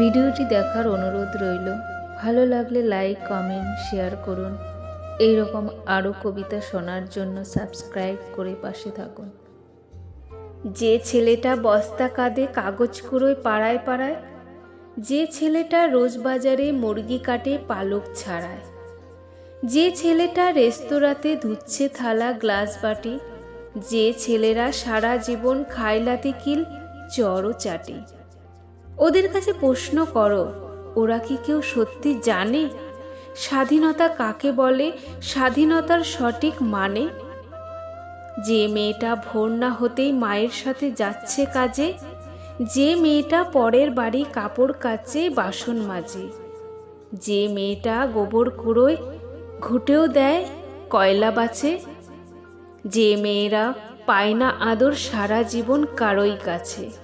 ভিডিওটি দেখার অনুরোধ রইল, ভালো লাগলে লাইক, কমেন্ট, শেয়ার করুন। এই রকম আরও কবিতা শোনার জন্য সাবস্ক্রাইব করে পাশে থাকুন। যে ছেলেটা বস্তা কাঁধে কাগজ কুড়োয় পাড়ায় পাড়ায়, যে ছেলেটা রোজ বাজারে মুরগি কাটে পালক ছাড়ায়, যে ছেলেটা রেস্তোরাঁতে ধুচ্ছে থালা গ্লাস বাটি, যে ছেলেরা সারা জীবন খায়লাতে কিল চড়ও চাটে। ওদের কাছে প্রশ্ন করো, ওরা কি কেউ সত্যি জানে? স্বাধীনতা কাকে বলে? স্বাধীনতার সঠিক মানে? যে মেয়েটা ভোর না হতেই মায়ের সাথে যাচ্ছে কাজে, যে মেয়েটা পরের বাড়ি কাপড় কাচে, বাসন মাজে, যে মেয়েটা গোবর কুড়োয়, ঘুটেও দেয়, কয়লা বাছে, যে মেয়েরা পায় না আদর সারা জীবন কারোই কাছে।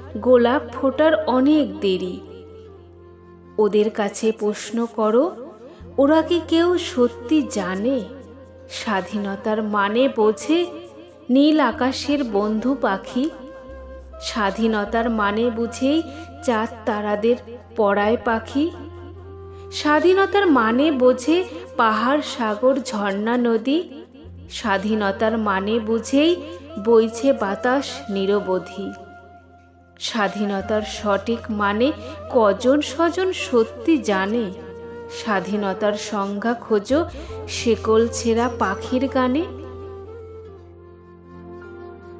গোলাপ ফোটার অনেক দেরি। ওদের কাছে প্রশ্ন করো, ওরা কি কেউ সত্যি জানে? স্বাধীনতার মানে বোঝে নীল আকাশের বন্ধু পাখি। স্বাধীনতার মানে বুঝেই চাঁদ তারাদের পড়ায় পাখি। স্বাধীনতার মানে বোঝে পাহাড়, সাগর, ঝর্ণা, নদী। স্বাধীনতার মানে বুঝেই বইছে বাতাস নিরবধি। স্বাধীনতার সঠিক মানে কজন স্বজন সত্যি জানে? স্বাধীনতার সংজ্ঞা খোঁজো শেকল ছেঁড়া পাখির গানে